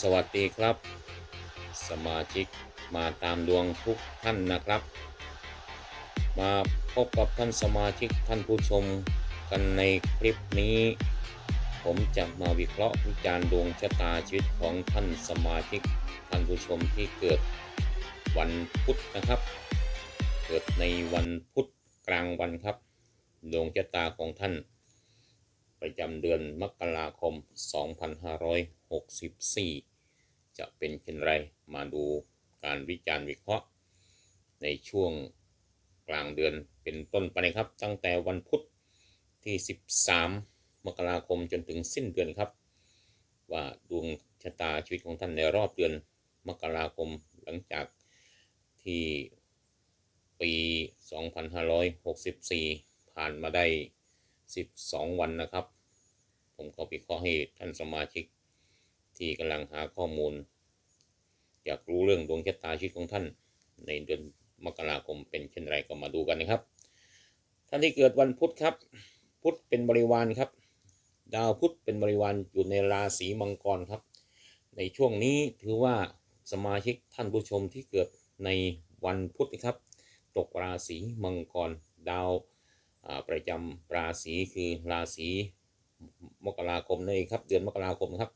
สวัสดีครับ สมาชิกมาตามดวงทุกท่านนะครับ มาพบกับท่านสมาชิกท่านผู้ชมกันในคลิปนี้ ผมจะมาวิเคราะห์วิจารณ์ดวงชะตาชีวิตของท่านสมาชิกท่านผู้ชมที่เกิดวันพุธนะครับ เกิดในวันพุธกลางวันครับดวงชะตาของท่าน ประจำเดือนมกราคม 2564 จะเป็นเช่นไร มาดูการวิจารณ์วิเคราะห์ ในช่วงกลางเดือนเป็นต้นไปนะครับ ตั้งแต่วันพุธที่ 13 มกราคมจนถึงสิ้นเดือนครับ ว่าดวงชะตาชีวิตของท่านในรอบเดือนมกราคมหลังจากที่ปี 2564 ผ่านมาได้ 12 วันนะครับ ผมก็วิเคราะห์ให้ท่านสมาชิก ที่กำลังหาข้อมูล อยากรู้เรื่องดวงชะตาชีวิตของท่าน ในเดือนมกราคมเป็นเช่นไรก็มาดูกันนะครับ ท่านที่เกิดวันพุธครับ พุธเป็นบริวารครับ ดาวพุธเป็นบริวารอยู่ในราศีมังกรครับ ในช่วงนี้ถือว่าสมาชิกท่านผู้ชมที่เกิดในวันพุธนะครับ ตกราศีมังกรดาวประจำราศีคือราศีมกราคมนั่นเองครับ เดือนมกราคมครับ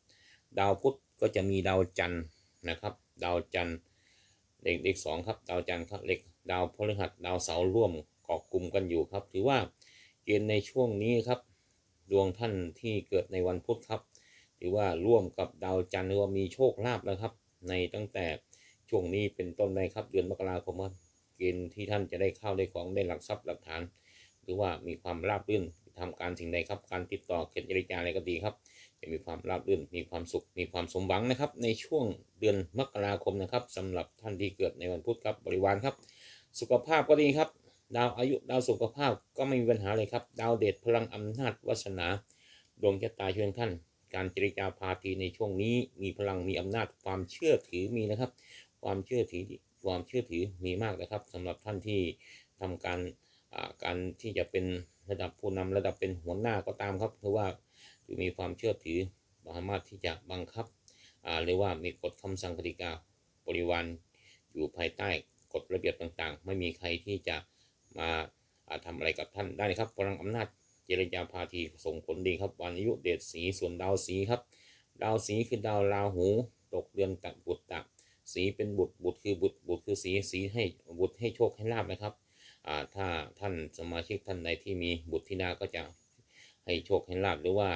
ดาวพุธก็จะมีดาวจันทร์นะครับ ดาวจันทร์เลขเลขสองครับ ดาวจันทร์ครับเลขดาวพฤหัสดาวเสาร์ร่วมเกาะกลุ่มกันอยู่ครับ ถือว่าเกณฑ์ในช่วงนี้ครับ ดวงท่านที่เกิดในวันพุธครับ ถือว่าร่วมกับดาวจันทร์หรือว่ามีโชคลาภแล้วครับ ในตั้งแต่ช่วงนี้เป็นต้นไปครับ เดือนมกราคมครับเกณฑ์ที่ท่านจะได้เข้าวได้ของได้หลักทรัพย์หลักฐาน หรือว่ามีความราบรื่นทำการสิ่งใดครับ การติดต่อเขตเจรจาอะไรก็ดีครับ มีความราบรื่นมีความสุขมีความสมหวังนะครับ ในช่วงเดือนมกราคมนะครับสำหรับท่านที่เกิดในวันพุธครับบริวารครับ สุขภาพก็ดีครับ ดาวอายุดาวสุขภาพก็ไม่มีปัญหาเลยครับ ดาวเดชพลังอำนาจวาสนาดวงชะตาช่วยท่าน การเจรจาพาทีในช่วงนี้ มีพลังมีอำนาจความเชื่อถือมีนะครับ ความเชื่อถือความเชื่อถือมีมากนะครับสำหรับท่านที่ทำการ การที่จะเป็นระดับผู้นำระดับเป็นหัวหน้าก็ตามครับคือว่ามีความเชื่อถือสามารถที่จะบังคับหรือว่ามีกฎคำสั่งกติกาบริวารอยู่ภายใต้กฎระเบียบต่างๆ ไม่มีใครที่จะมาอ่าทำอะไรกับท่านได้นะครับพลังอำนาจเจรจาพาทีส่งผลดีครับ วันอายุเดชสีส่วนดาวสีครับ ดาวสีคือดาวราหู ตกเดือนตักบุตรตักสีเป็นบุตรบุตรคือบุตรบุตรคือสีสีให้บุตรให้โชคให้ลาบนะครับ ถ้าท่านสมาชิกท่านใดที่มีบุตรธิดาก็จะให้โชคให้ลาบหรือว่า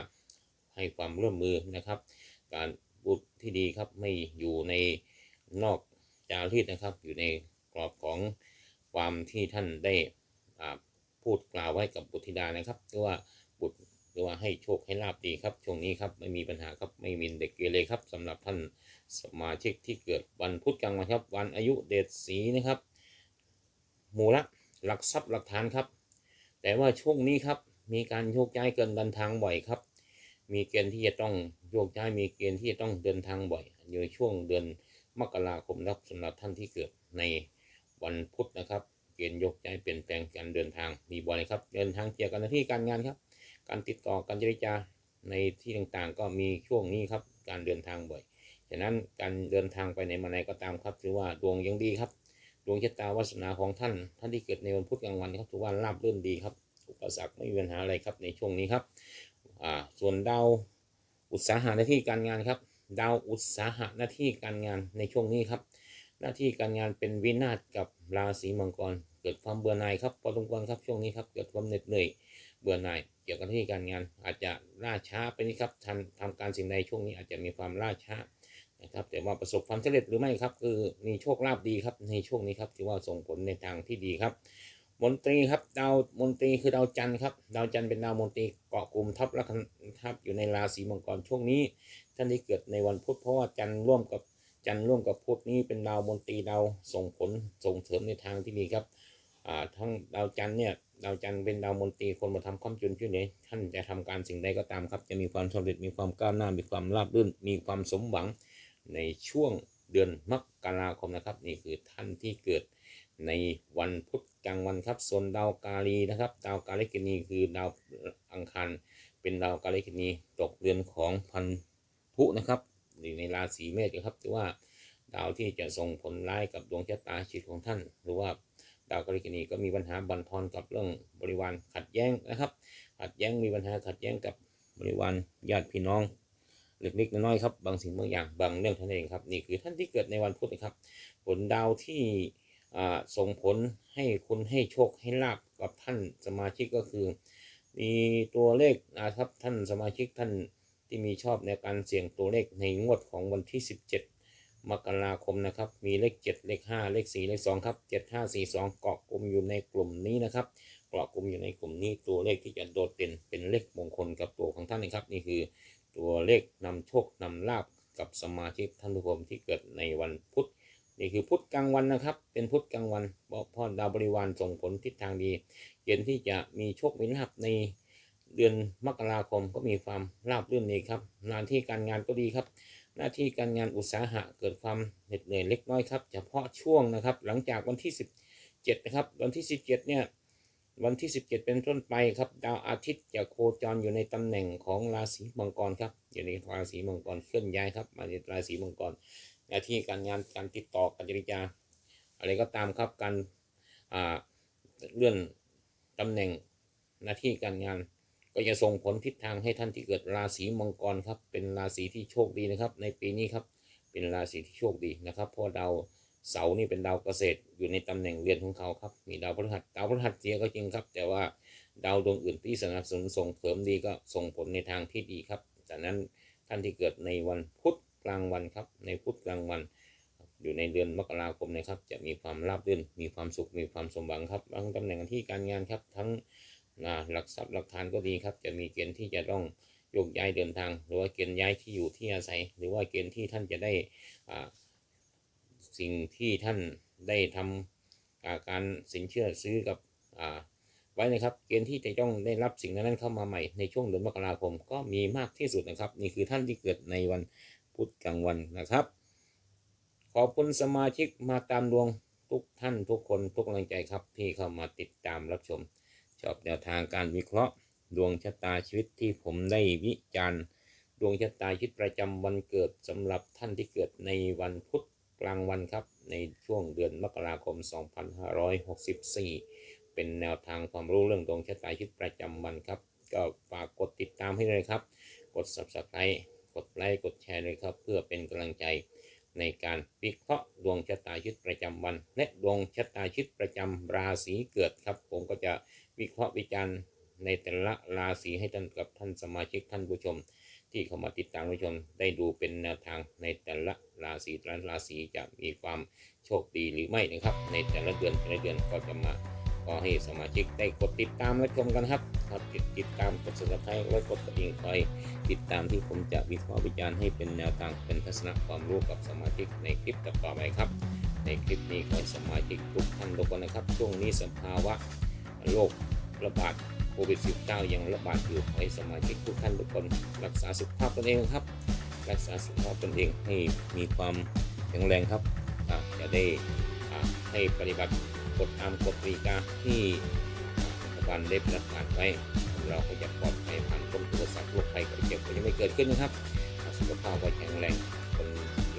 ให้ความร่วมมือนะครับ การบุตรที่ดีครับไม่อยู่ในนอกจารีตนะครับ อยู่ในกรอบของความที่ท่านได้พูดกล่าวไว้กับบุตรธิดานะครับหรือว่าบุตรหรือว่าให้โชคให้ลาบดีครับช่วงนี้ครับไม่มีปัญหาครับไม่มีเด็กเกเรครับสำหรับท่านสมาชิกที่เกิดวันพุธกลางวันครับ วันอายุเดชสีนะครับ มูละ หลักทรัพย์หลักฐานครับ แต่ว่าช่วงนี้ครับมีการโยกย้ายเกินเดินทางบ่อยครับ มีเกณฑ์ที่จะต้องโยกย้ายมีเกณฑ์ที่จะต้องเดินทางบ่อยอยู่ช่วงเดือนมกราคมนะครับสำหรับท่านที่เกิดในวันพุธนะครับ เกณฑ์โยกย้ายเปลี่ยนแปลงการเดินทางมีบ่อยครับ เดินทางเกี่ยวกับหน้าที่การงานครับ การติดต่อการเจรจาในที่ต่างๆ ก็มีช่วงนี้ครับ การเดินทางบ่อยฉะนั้นการเดินทางไปในมาไหนก็ตามครับถือว่าดวงยังดีครับ ดวงชะตาวาสนาของท่าน ท่านที่เกิดในวันพุธกลางวันครับถือว่าราบรื่นดีครับอุปสรรคไม่มีปัญหาอะไรครับในช่วงนี้ครับอ่าส่วนดาวอุตสาหะหน้าที่การงานครับ ดาวอุตสาหะหน้าที่การงานในช่วงนี้ครับ หน้าที่การงานเป็นวินาศกับราศีมังกร เกิดความเบื่อหน่ายครับพอสมควรครับช่วงนี้ครับเกิดความเหน็ดเหนื่อยเบื่อหน่ายเกี่ยวกับหน้าที่การงานอาจจะล่าช้าไปนิดครับทำทำการสิ่งใดช่วงนี้อาจจะมีความล่าช้า นะครับแต่ว่าประสบความสำเร็จหรือไม่ครับคือมีโชคลาภดีครับในช่วงนี้ครับที่ว่าส่งผลในทางที่ดีครับ มนตรีครับดาวมนตรีคือดาวจันทร์ครับดาวจันทร์เป็นดาวมนตรีเกาะกลุ่มทับลัคทับอยู่ในราศีมังกรช่วงนี้ ท่านที่เกิดในวันพุธเพราะว่าจันทร์ร่วมกับจันทร์ร่วมกับพุธนี้เป็นดาวมนตรีดาวส่งผลส่งเสริมในทางที่ดีครับอ่าทั้งดาวจันทร์เนี่ยดาวจันทร์เป็นดาวมนตรีคนมาทำความจุนช่วยเหลือท่านจะทำการสิ่งใดก็ตามครับ จะมีความสำเร็จมีความก้าวหน้ามีความราบรื่นมีความสมหวัง ในช่วงเดือนมกราคมนะครับ นี่คือท่านที่เกิดในวันพุธกลางวันครับส่วนดาวกาลีนะครับ ดาวกาลิกินีคือดาวอังคารเป็นดาวกาลิกินีตกเดือนของพันธุนะครับอยู่ในราศีเมษนะครับถือว่าดาวที่จะส่งผลร้ายกับดวงชะตาชีวิตของท่าน หรือว่าดาวกรกินีก็มีปัญหาบันทอนกับเรื่องบริวารขัดแย้งนะครับขัดแย้งมีปัญหาขัดแย้งกับบริวารญาติพี่น้อง เล็กๆน้อยๆครับบางสิ่งบางอย่างบางเรื่องท่านเองครับนี่คือท่านที่เกิดในวันพุธนะครับ ผลดาวที่ส่งผลให้คุณให้โชคให้ลาบกับท่านสมาชิกก็คือ มีตัวเลขนะครับท่านสมาชิกท่านที่มีชอบในการเสี่ยงตัวเลขในงวดของวันที่ 17 มกราคมนะครับ มีเลข 7 เลข 5 เลข 4 เลข 2 ครับ 7 5 4 2 เกาะกลุ่มอยู่ในกลุ่มนี้นะครับเกาะกลุ่มอยู่ในกลุ่มนี้ตัวเลขที่จะโดดเด่นเป็นเลขมงคลกับตัวของท่านนะครับ นี่คือ ตัวเลขนำโชคนำลาบกับสมาชิกท่านผู้ชมที่เกิดในวันพุธนี่คือพุธกลางวันนะครับ เป็นพุธกลางวันเพราะพ่อดาวบริวารส่งผลทิศทางดีเกณฑ์ที่จะมีโชคมีลาภในเดือนมกราคมก็มีความราบรื่นดีครับงานที่การงานก็ดีครับ หน้าที่การงานอุตสาหะเกิดความเหน็ดเหนื่อยเล็กน้อยครับ เฉพาะช่วงนะครับ หลังจากวันที่ 17นะครับวันที่ 17เนี่ย วันที่ 17 เป็นต้นไปครับ ดาวอาทิตย์จะโคจรอยู่ในตำแหน่งของราศีมังกรครับอยู่ในราศีมังกรเคลื่อนย้ายครับ มาในราศีมังกรหน้าที่การงานการติดต่อการเจรจาอะไรก็ตามครับการเลื่อนตำแหน่งหน้าที่การงาน ก็จะส่งผลทิศทางให้ท่านที่เกิดราศีมังกรครับ เป็นราศีที่โชคดีนะครับ ในปีนี้ครับ เป็นราศีที่โชคดีนะครับเพราะดาว เสานี่เป็นดาวเกษตรอยู่ในตำแหน่งเรือนของเขาครับ มีดาวพฤหัสดาวพฤหัสเสียก็จริงครับ แต่ว่าดาวดวงอื่นที่สนับสนุนส่งเสริมดีก็ส่งผลในทางที่ดีครับจากนั้นท่านที่เกิดในวันพุธกลางวันครับ ในพุธกลางวัน อยู่ในเดือนมกราคมนะครับ จะมีความราบรื่นมีความสุขมีความสมหวังครับทั้งตำแหน่งที่การงานครับ ทั้งหลักทรัพย์หลักฐานก็ดีครับ จะมีเกณฑ์ที่จะต้องโยกย้ายเดินทาง หรือว่าเกณฑ์ย้ายที่อยู่ที่อาศัย หรือว่าเกณฑ์ที่ท่านจะได้อ่า สิ่งที่ท่านได้ทำอ่าการสินเชื่อซื้อกับไว้นะครับ เกณฑ์ที่จะต้องได้รับสิ่งนั้นเข้ามาใหม่ในช่วงเดือนมกราคมก็มีมากที่สุดนะครับ นี่คือท่านที่เกิดในวันพุธกลางวันนะครับ ขอบคุณสมาชิกมาตามดวงทุกท่านทุกคนทุกกำลังใจครับที่เข้ามาติดตามรับชม ชอบแนวทางการวิเคราะห์ ดวงชะตาชีวิตที่ผมได้วิจารณ์ ดวงชะตาชีวิตประจำวันเกิดสำหรับท่านที่เกิดในวันพุธ กลางวันครับ ในช่วงเดือนมกราคม 2564 เป็นแนวทางความรู้เรื่องดวงชะตาชีวิตประจำวันครับ ก็ฝากกดติดตามให้เลยครับ กด subscribe กดไลค์กดแชร์เลยครับ เพื่อเป็นกำลังใจในการวิเคราะห์ดวงชะตาชีวิตประจำวัน และดวงชะตาชีวิตประจำราศีเกิดครับ ผมก็จะวิเคราะห์วิจารณ์ในแต่ละราศีให้ท่านกับท่านสมาชิกท่านผู้ชม ที่เข้ามาติดตามรับชมได้ดูเป็นแนวทางในแต่ละราศีแต่ละราศีจะมีความโชคดีหรือไม่นะครับ ในแต่ละเดือนแต่ละเดือนก็จะมาก็ให้สมาชิกได้กดติดตามและชมกันครับครับติดติดตามกด subscribe และกดกระดิ่งคอยติดตามที่ผมจะวิเคราะห์วิจารณ์ให้เป็นแนวทางเป็นทัศนะความรู้กับสมาชิกในคลิปต่อไปครับ ในคลิปนี้ขอสมาชิกทุกท่านทุกคนนะครับ ช่วงนี้สภาวะโรคระบาด โควิด -19 ยังระบาดอยู่ขอให้สมาชิกทุกท่านทุกคนรักษาสุขภาพตนเองครับ รักษาสุขภาพตนเองให้มีความแข็งแรงครับจะได้ให้ปฏิบัติกฎตามกฎกติกาที่รัฐบาลได้ประกาศไว้เราก็จะปลอดภัยผ่านพ้นอุปสรรคโรคภัยไข้เจ็บก็จะไม่เกิดขึ้นนะครับสุขภาพก็แข็งแรงคน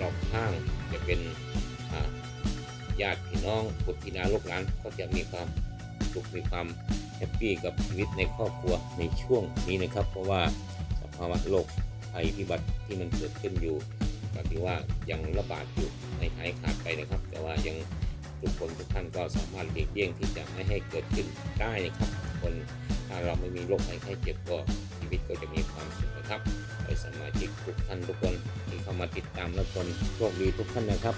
รอบข้างจะเป็นญาติพี่น้องบุตรธิดาลูกหลานก็จะมีความสุขมีความ แฮปปี้กับชีวิตในครอบครัวในช่วงนี้นะครับ เพราะว่าสภาวะโรคภัยพิบัติที่มันเกิดขึ้นอยู่ก็ถือว่ายังระบาดอยู่ในหายขาดไปนะครับ แต่ว่ายังทุกคนทุกท่านก็สามารถหลีกเลี่ยงที่จะไม่ให้เกิดขึ้นได้นะครับ คนถ้าเราไม่มีโรคภัยไข้เจ็บก็ชีวิตก็จะมีความสุขนะครับขอให้สมาชิกทุกท่านทุกคนที่เข้ามาติดตามรับชมโชคดีทุกท่านนะครับ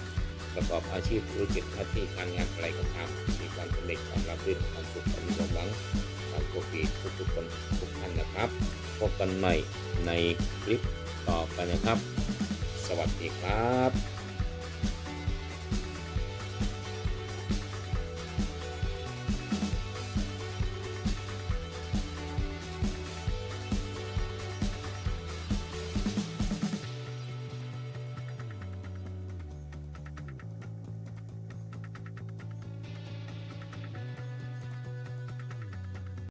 ประกอบอาชีพธุรกิจหน้าที่การงานอะไรก็ตามมีความสำเร็จความรับรื่นความสุขความสมหวังความโชคดีทุกๆคนทุกท่านนะครับ พบกันใหม่ในคลิปต่อไปนะครับ สวัสดีครับ